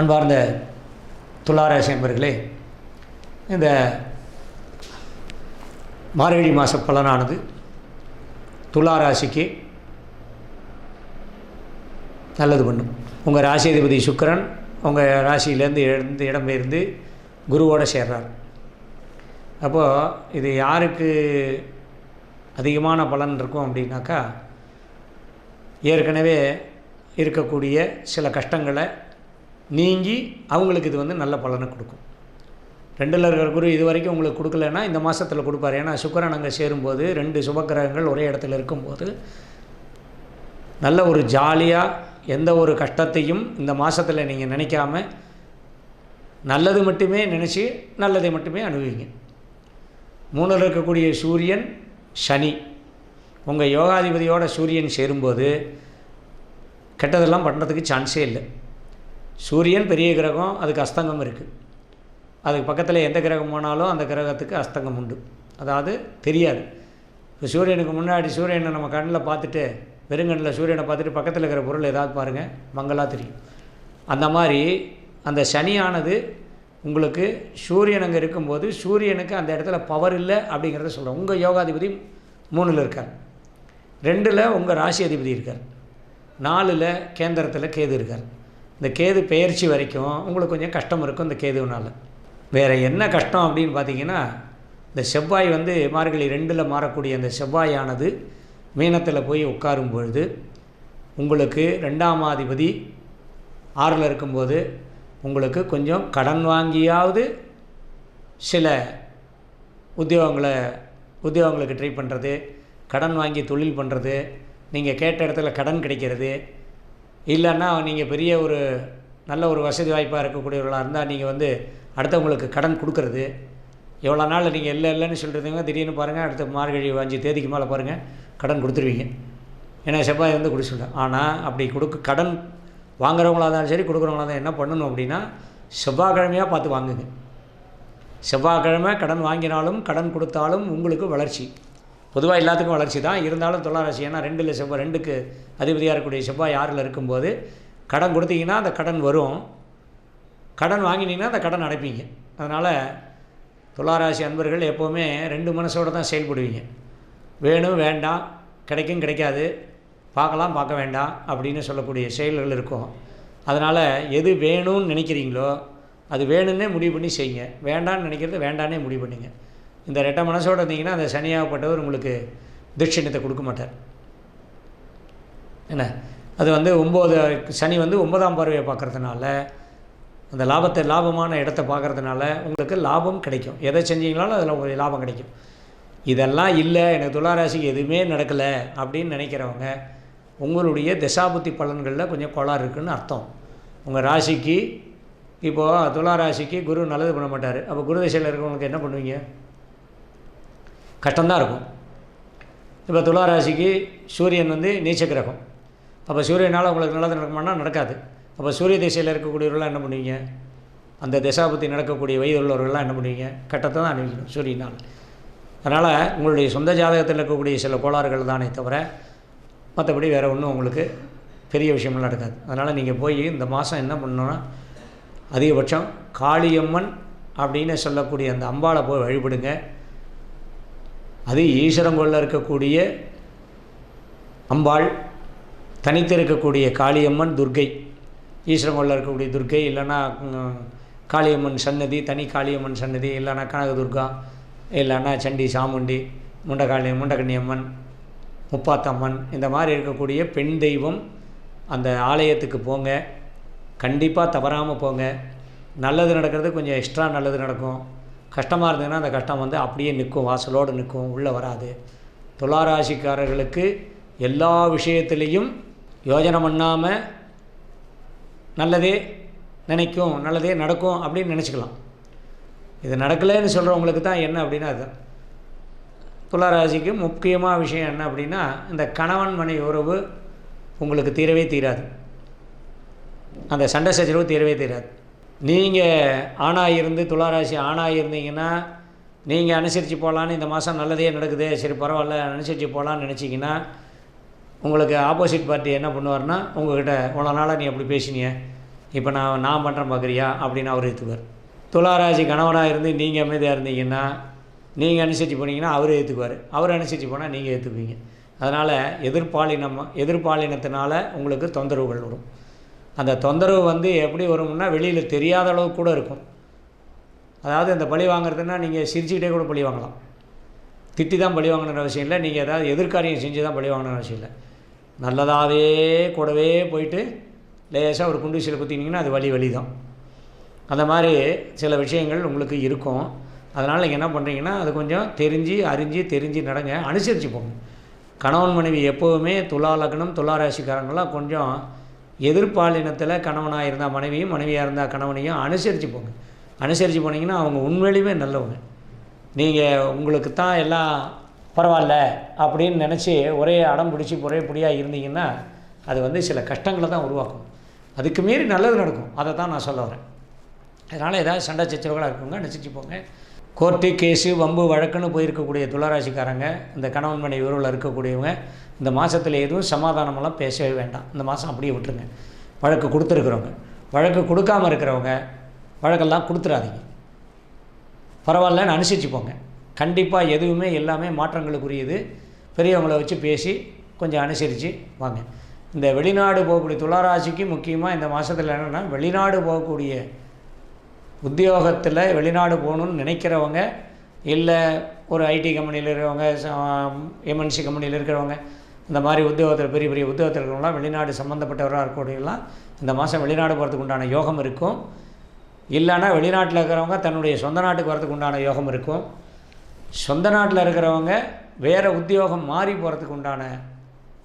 அன்பார்ந்த துளாராசி என்பர்களே இந்த மார்கழி மாத பலனானது துளாராசிக்கு நல்லது பண்ணும். உங்கள் ராசியதிபதி சுக்கரன் உங்கள் ராசியிலேருந்து எழுந்து இடம்பெயர்ந்து குருவோடு சேர்றார். அப்போது இது யாருக்கு அதிகமான பலன் இருக்கும் அப்படின்னாக்கா ஏற்கனவே இருக்கக்கூடிய சில கஷ்டங்களை நீங்கி அவங்களுக்கு இது வந்து நல்ல பலனை கொடுக்கும். ரெண்டில் இருக்கிற குரு இது வரைக்கும் உங்களுக்கு கொடுக்கலன்னா இந்த மாதத்தில் கொடுப்பாரு. ஏன்னா சுக்கரன் அங்கே சேரும்போது ரெண்டு சுபக்கிரகங்கள் ஒரே இடத்துல இருக்கும்போது நல்ல ஒரு ஜாலியாக எந்த ஒரு கஷ்டத்தையும் இந்த மாதத்தில் நீங்கள் நினைக்காம நல்லது மட்டுமே நினச்சி நல்லதை மட்டுமே அனுபவிங்க. மூணில் இருக்கக்கூடிய சூரியன் சனி. உங்கள் யோகாதிபதியோட சூரியன் சேரும்போது கெட்டதெல்லாம் பண்ணுறதுக்கு சான்ஸே இல்லை. சூரியன் பெரிய கிரகம் அதுக்கு அஸ்தங்கம் இருக்குது அதுக்கு பக்கத்தில் எந்த கிரகம் போனாலும் அந்த கிரகத்துக்கு அஸ்தங்கம் உண்டு. அதாவது தெரியாது. இப்போ சூரியனுக்கு முன்னாடி சூரியனை நம்ம கண்ணில் பார்த்துட்டு வெறுங்கண்ணில் சூரியனை பார்த்துட்டு பக்கத்தில் இருக்கிற பொருள் ஏதாவது பாருங்கள் மங்களாக தெரியும். அந்த மாதிரி அந்த சனியானது உங்களுக்கு சூரியன் அங்கே இருக்கும்போது சூரியனுக்கு அந்த இடத்துல பவர் இல்லை அப்படிங்கிறத சொல்கிறேன் உங்கள் யோகாதிபதி மூணில் இருக்கார். ரெண்டில் உங்கள் ராசி அதிபதி இருக்கார். நாலில் கேந்திரத்தில் கேது இருக்கார். இந்த கேது பெயர்ச்சி வரைக்கும் உங்களுக்கு கொஞ்சம் கஷ்டம் இருக்கும் இந்த கேதுவினால். வேறு என்ன கஷ்டம் அப்படின்னு பார்த்தீங்கன்னா இந்த செவ்வாய் வந்து மார்கழி ரெண்டில் மாறக்கூடிய அந்த செவ்வாயானது மீனத்தில் போய் உட்காரும் பொழுது உங்களுக்கு ரெண்டாம் அதிபதி ஆறில் இருக்கும்போது உங்களுக்கு கொஞ்சம் கடன் வாங்கியாவது சில உத்தியோகங்களை உத்தியோகங்களுக்கு ட்ரை பண்ணுறது கடன் வாங்கி தொழில் பண்ணுறது நீங்கள் கேட்ட இடத்துல கடன் கிடைக்கிறது இல்லைன்னா நீங்கள் பெரிய ஒரு நல்ல ஒரு வசதி வாய்ப்பாக இருக்கக்கூடியவர்களாக இருந்தால் நீங்கள் வந்து அடுத்தவங்களுக்கு கடன் கொடுக்கறது. எவ்வளோ நாள் நீங்கள் இல்லை இல்லைன்னு சொல்கிறதுங்க திடீர்னு பாருங்கள் அடுத்த மார்கழி அஞ்சு தேதிக்கு மேலே பாருங்கள் கடன் கொடுத்துருவீங்க. ஏன்னா செவ்வாய் வந்து கொடுக்க ஆனால் அப்படி கொடுக்க கடன் வாங்குறவங்களா இருந்தாலும் சரி கொடுக்குறவங்களா இருந்தால் என்ன பண்ணணும் அப்படின்னா செவ்வாய்க்கிழமையாக பார்த்து வாங்குங்க. செவ்வாய்க்கிழமை கடன் வாங்கினாலும் கடன் கொடுத்தாலும் உங்களுக்கு வளர்ச்சி. பொதுவாக எல்லாத்துக்கும் வளர்ச்சி தான். இருந்தாலும் தொள்ளாராசி ஏன்னா ரெண்டில் செவ்வாய் ரெண்டுக்கு அதிபதியாக இருக்கக்கூடிய செவ்வாய் ஆறில் இருக்கும்போது கடன் கொடுத்தீங்கன்னா அந்த கடன் வரும். கடன் வாங்கினீங்கன்னா அந்த கடன் அடைப்பீங்க. அதனால் துளாராசி அன்பர்கள் எப்போவுமே ரெண்டு மனசோடு தான் செயல்படுவீங்க. வேணும் வேண்டாம் கிடைக்கும் கிடைக்காது பார்க்கலாம் பார்க்க வேண்டாம் அப்படின்னு சொல்லக்கூடிய செயல்கள் இருக்கும். அதனால் எது வேணும்னு நினைக்கிறீங்களோ அது வேணும்னே முடிவு பண்ணி செய்யுங்க. வேண்டான்னு நினைக்கிறது வேண்டானே முடிவு பண்ணுங்கள் இந்த ரெட்டை மனசோடு இருந்தீங்கன்னா அந்த சனியாகப்பட்டவர் உங்களுக்கு தட்சிணத்தை கொடுக்க மாட்டார். என்ன? அது வந்து ஒம்பது சனி வந்து ஒன்பதாம் பார்வையை பார்க்குறதுனால அந்த லாபத்தை லாபமான இடத்த பார்க்குறதுனால உங்களுக்கு லாபம் கிடைக்கும். எதை செஞ்சீங்களாலும் அதில் உங்களுக்கு லாபம் கிடைக்கும். இதெல்லாம் இல்லை எனக்கு துளாராசிக்கு எதுவுமே நடக்கலை அப்படின்னு நினைக்கிறவங்க உங்களுடைய திசாபுத்தி பலன்களில் கொஞ்சம் கோளாறு இருக்குதுன்னு அர்த்தம். உங்கள் ராசிக்கு இப்போது துளாராசிக்கு குரு நல்லது பண்ண மாட்டார். அப்போ குரு திசையில் இருக்கிறவங்களுக்கு என்ன பண்ணுவீங்க? கஷ்டம்தான் இருக்கும். இப்போ துளாராசிக்கு சூரியன் வந்து நீச்ச கிரகம். அப்போ சூரியனால் உங்களுக்கு நல்லது நடக்குமானா நடக்காது. அப்போ சூரிய திசையில் இருக்கக்கூடியவர்கள்லாம் என்ன பண்ணுவீங்க? அந்த திசாபத்தி நடக்கக்கூடிய வயது உள்ளவர்கள்லாம் என்ன பண்ணுவீங்க? கட்டத்தை தான் அணிவிக்கணும் சூரியனால். அதனால் உங்களுடைய சொந்த ஜாதகத்தில் இருக்கக்கூடிய சில கோளாறுகள் தானே தவிர மற்றபடி வேறு ஒன்றும் உங்களுக்கு பெரிய விஷயமெல்லாம் நடக்காது. அதனால் நீங்கள் போய் இந்த மாதம் என்ன பண்ணணும்னா அதிகபட்சம் காளியம்மன் அப்படின்னு சொல்லக்கூடிய அந்த அம்பாளை போய் வழிபடுங்க. அது ஈஸ்வரங்கொள்ள இருக்கக்கூடிய அம்பாள் தனித்து இருக்கக்கூடிய காளியம்மன் துர்க்கை ஈஸ்வரங்கொள்ள இருக்கக்கூடிய துர்க்கை இல்லைன்னா காளியம்மன் சன்னதி தனி காளியம்மன் சன்னதி இல்லைன்னா கனகதுர்கா இல்லைன்னா சண்டி சாமுண்டி முண்டகாளி முண்டகண்ணியம்மன் முப்பாத்தம்மன் இந்த மாதிரி இருக்கக்கூடிய பெண் தெய்வம் அந்த ஆலயத்துக்கு போங்க. கண்டிப்பாக தவறாமல் போங்க. நல்லது நடக்கிறது கொஞ்சம் எக்ஸ்ட்ரா நல்லது நடக்கும். கஷ்டமாக இருந்ததுன்னா அந்த கஷ்டம் வந்து அப்படியே நிற்கும் வாசலோடு நிற்கும் உள்ளே வராது. துளாராசிக்காரர்களுக்கு எல்லா விஷயத்துலேயும் யோஜனை பண்ணாமல் நல்லதே நினைக்கும் நல்லதே நடக்கும் அப்படின்னு நினச்சிக்கலாம். இது நடக்கலைன்னு சொல்கிறவங்களுக்கு தான் என்ன அப்படின்னா அதுதான் துளாராசிக்கு முக்கியமாக விஷயம் என்ன அப்படின்னா இந்த கணவன் மனை உறவு உங்களுக்கு தீரவே தீராது. அந்த சண்டை சச்சரவு தீரவே தீராது. நீங்கள் ஆணாக இருந்து துளாராசி ஆணாக இருந்தீங்கன்னா நீங்கள் அனுசரித்து போகலான்னு இந்த மாதம் நல்லதே நடக்குது சரி பரவாயில்ல அனுசரித்து போகலான்னு நினச்சிங்கன்னா உங்களுக்கு ஆப்போசிட் பார்ட்டி என்ன பண்ணுவார்னா உங்கள்கிட்ட இவ்வளோ நாளாக நீ அப்படி பேசினிய இப்போ நான் நான் பண்ணுறேன் பார்க்குறியா அப்படின்னு அவர் ஏற்றுக்குவார் துளாராசி கணவனாக இருந்து நீங்கள் அமைதியாக இருந்தீங்கன்னா நீங்கள் அனுசரித்து போனீங்கன்னா அவர் ஏற்றுக்குவார் அவர் அனுசரித்து போனால் நீங்கள் ஏற்றுக்குவீங்க அதனால் எதிர்ப்பாலினம் எதிர்பாலினத்தினால உங்களுக்கு தொந்தரவுகள் வரும். அந்த தொந்தரவு வந்து எப்படி வரும்னா வெளியில் தெரியாத அளவுக்கு கூட இருக்கும். அதாவது இந்த பழி வாங்குறதுன்னா நீங்கள் சிரிச்சுக்கிட்டே கூட பழி வாங்கலாம். திட்டி தான் பழி வாங்கணுன்ற அவசியம் இல்லை. நீங்கள் ஏதாவது எதிர்காரியம் செஞ்சு தான் பழி வாங்கணும்னு அவசியம் இல்லை. நல்லதாகவே கூடவே போயிட்டு லேசாக ஒரு குண்டூசியில் குத்தினீங்கன்னா அது வழி வலி தான் அந்த மாதிரி சில விஷயங்கள் உங்களுக்கு இருக்கும். அதனால் நீங்கள் என்ன பண்ணுறீங்கன்னா அது கொஞ்சம் தெரிஞ்சு அறிஞ்சு தெரிஞ்சு நடங்க. அனுசரித்து போங்க. கணவன் மனைவி எப்போவுமே துலா லக்னம் துலா ராசிக்காரங்களாம் கொஞ்சம் எதிர்பாலினத்தில் கணவனாக இருந்தால் மனைவியும் மனைவியாக இருந்தால் கணவனையும் அனுசரித்து போங்க. அனுசரித்து போனீங்கன்னா அவங்க உண்மையிலுமே நல்லவங்க. நீங்கள் உங்களுக்கு தான் எல்லாம் பரவாயில்ல அப்படின்னு நினச்சி ஒரே அடம் பிடிச்சி ஒரே பிடியாக இருந்தீங்கன்னா அது வந்து சில கஷ்டங்களை தான் உருவாக்கும். அதுக்கு மீறி நல்லது நடக்கும். அதை தான் நான் சொல்ல வரேன். அதனால் ஏதாவது சண்டை சச்சரவுகளாக இருக்குங்க அனுசரித்து போங்க. கோர்ட்டு கேஸு வம்பு வழக்குன்னு போயிருக்கக்கூடிய துளராசிக்காரங்க இந்த கணவன் மனைவி உறவில் இருக்கக்கூடியவங்க இந்த மாதத்தில் எதுவும் சமாதானமெல்லாம் பேசவே வேண்டாம். இந்த மாதம் அப்படியே விட்டுருங்க. வழக்கு கொடுத்துருக்குறவங்க. வழக்கு கொடுக்காம இருக்கிறவங்க வழக்கெல்லாம் கொடுத்துறாதீங்க. பரவாயில்லன்னு அனுசரித்து போங்க. கண்டிப்பாக எதுவுமே எல்லாமே மாற்றங்களுக்குரியது. பெரியவங்கள வச்சு பேசி கொஞ்சம் அனுசரித்து வாங்க. இந்த வெளிநாடு போகக்கூடிய துளாராசிக்கு முக்கியமாக இந்த மாதத்தில் என்னென்னா வெளிநாடு போகக்கூடிய உத்தியோகத்தில் வெளிநாடு போகணுன்னு நினைக்கிறவங்க இல்லை ஒரு ஐடி கம்பெனியில் இருக்கிறவங்க எம்என்சி கம்பெனியில் இருக்கிறவங்க இந்த மாதிரி உத்தியோகத்தில் பெரிய பெரிய உத்தியோகத்தில் இருக்கிறவங்களாம் வெளிநாடு சம்மந்தப்பட்டவராக இருக்கக்கூடியவங்களாம் இந்த மாதம் வெளிநாடு போகிறதுக்கு உண்டான யோகம் இருக்கும். இல்லைன்னா வெளிநாட்டில் இருக்கிறவங்க தன்னுடைய சொந்த நாட்டுக்கு வரதுக்கு உண்டான யோகம் இருக்கும். சொந்த நாட்டில் இருக்கிறவங்க வேறு உத்தியோகம் மாறி போகிறதுக்கு உண்டான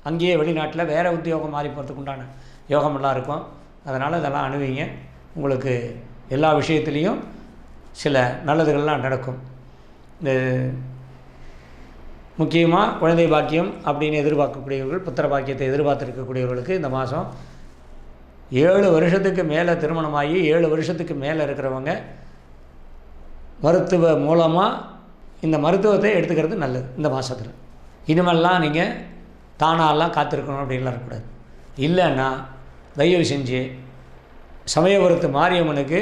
அங்கேயே வெளிநாட்டில் வேறு உத்தியோகம் மாறி போகிறதுக்கு உண்டான யோகமெல்லாம் இருக்கும். அதனால் இதெல்லாம் அணுவிங்க உங்களுக்கு எல்லா விஷயத்துலேயும் சில நல்லதுகள்லாம் நடக்கும். இந்த முக்கியமாக குழந்தை பாக்கியம் அப்படின்னு எதிர்பார்க்கக்கூடியவர்கள் புத்திர பாக்கியத்தை எதிர்பார்த்துருக்கக்கூடியவர்களுக்கு இந்த மாதம் ஏழு வருஷத்துக்கு மேலே திருமணமாகி ஏழு வருஷத்துக்கு மேலே இருக்கிறவங்க மருத்துவ மூலமாக இந்த மருத்துவத்தை எடுத்துக்கிறது நல்லது இந்த மாதத்தில் இனிமேல்லாம் நீங்கள் தானாலாம் காத்திருக்கணும் அப்படின்லாம் இருக்கக்கூடாது. இல்லைன்னா தயவு செஞ்சு சமயபுரத்து மாரியம்மனுக்கு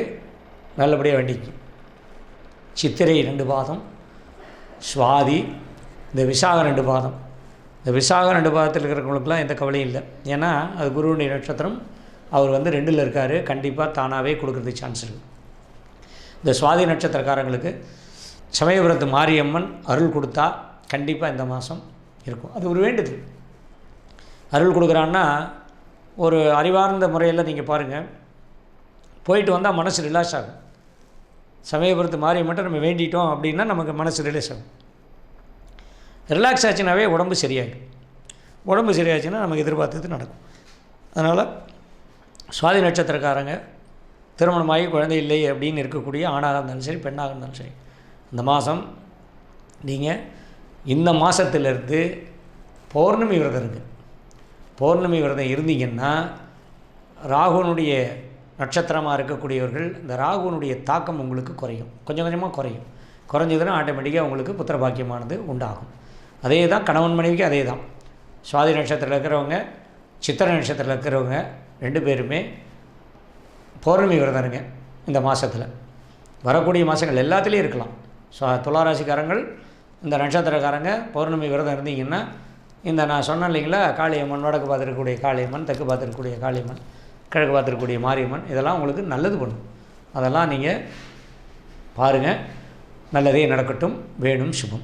நல்லபடியாக வேண்டிக்கும் சித்திரை ரெண்டு பாதம் சுவாதி இந்த விசாக ரெண்டு பாதம். இந்த விசாக ரெண்டு பாதத்தில் இருக்கிறவங்களுக்குலாம் எந்த கவலையும் இல்லை. ஏன்னா அது குருவுடைய நட்சத்திரம். அவர் வந்து ரெண்டில் இருக்கார். கண்டிப்பாக தானாகவே கொடுக்குறதுக்கு சான்ஸ் இருக்குது இந்த சுவாதி நட்சத்திரக்காரங்களுக்கு சமயபுரத்து மாரியம்மன் அருள் கொடுத்தா கண்டிப்பாக இந்த மாதம் இருக்கும். அது ஒரு வேண்டுதல். அருள் கொடுக்குறான்னா ஒரு அறிவார்ந்த முறையில் நீங்கள் பாருங்கள் போயிட்டு வந்தால் மனசு ரிலாக்ஸ் ஆகும். சமயபுரத்து மாரியம்மன்ட்ட நம்ம வேண்டிட்டோம் அப்படின்னா நமக்கு மனசு ரிலாக்ஸ் ஆகும். ரிலாக்ஸ் ஆச்சுனாவே உடம்பு சரியாகும் உடம்பு சரியாச்சுன்னா நமக்கு எதிர்பார்த்தது நடக்கும். அதனால் சுவாதி நட்சத்திரக்காரங்க திருமணமாகி குழந்தை இல்லை அப்படின்னு இருக்கக்கூடிய ஆணாக இருந்தாலும் சரி பெண்ணாக இருந்தாலும் சரி இந்த மாதம் நீங்கள் இந்த மாதத்துலேருந்து பௌர்ணமி விரதம் இருக்குது பௌர்ணமி விரதம் இருந்தீங்கன்னா ராகுனுடைய நட்சத்திரமாக இருக்கக்கூடியவர்கள் இந்த ராகுனுடைய தாக்கம் உங்களுக்கு குறையும். கொஞ்சம் கொஞ்சமாக குறையும். குறைஞ்சதுன்னா ஆட்டோமேட்டிக்காக உங்களுக்கு புத்திர பாக்கியமானது உண்டாகும். அதே தான் கணவன் மனைவிக்கு அதே தான் சுவாதி நட்சத்திரத்தில் இருக்கிறவங்க சித்திர நட்சத்திரத்தில் இருக்கிறவங்க ரெண்டு பேருமே பௌர்ணமி விரதனுங்க இந்த மாதத்தில் வரக்கூடிய மாதங்கள் எல்லாத்துலேயும் இருக்கலாம். ஸோ துளாராசிக்காரங்கள் இந்த நட்சத்திரக்காரங்க பௌர்ணமி விரதம் இருந்தீங்கன்னா இந்த நான் சொன்னேன் இல்லைங்களா காளியம்மன் வடக்கு பார்த்துருக்கக்கூடிய காளியம்மன் தெற்கு பார்த்துருக்கக்கூடிய காளியம்மன் கிழக்கு பார்த்துருக்கக்கூடிய மாரியம்மன் இதெல்லாம் உங்களுக்கு நல்லது பண்ணும். அதெல்லாம் நீங்கள் பாருங்கள் நல்லதே நடக்கட்டும். வேணும் சுபம்.